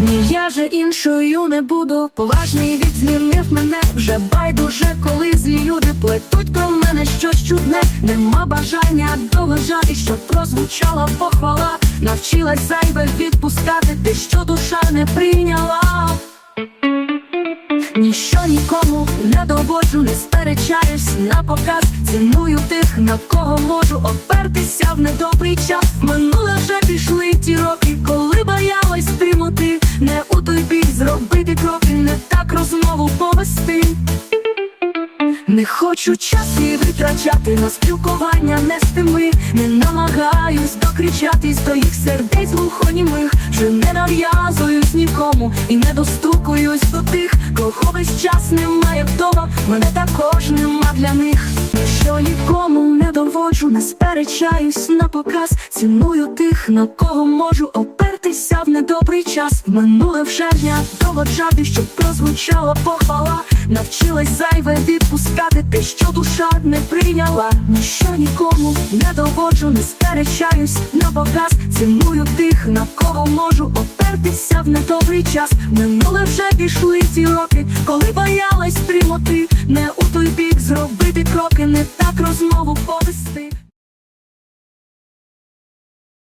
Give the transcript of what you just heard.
Ні, я же іншою не буду. Поважний від змінив мене вже байдуже, коли злі люди плетуть про мене щось чудне. Нема бажання доважати, щоб прозвучала похвала. Навчилась зайве відпускати, те, що душа не прийняла. Ніщо нікому не доводжу, не сперечаюсь на показ. Ціную тих, на кого можу опертися в недобрий час. Минуле вже пішли Не хочу час і витрачати на спілкування не з тими Не намагаюсь докричатись до їх сердець глухонімих Вже не нав'язуюсь нікому і не достукуюсь до тих, кого весь час немає вдома, мене також нема для них. Що нікому не доводжу, не сперечаюсь на показ, ціную тих, на кого можу опертися в недобрий час. Минуле вже дня доводжати, щоб прозвучала похвала. Навчилась зайве відпускати те, що душа не прийняла. Ніщо нікому не доводжу, не сперечаюсь на показ. Ціную тих, на кого можу опертися в недобрий час. Минуле вже пішли ті роки, коли боялась прямоти, не у той бік зробити кроки, не так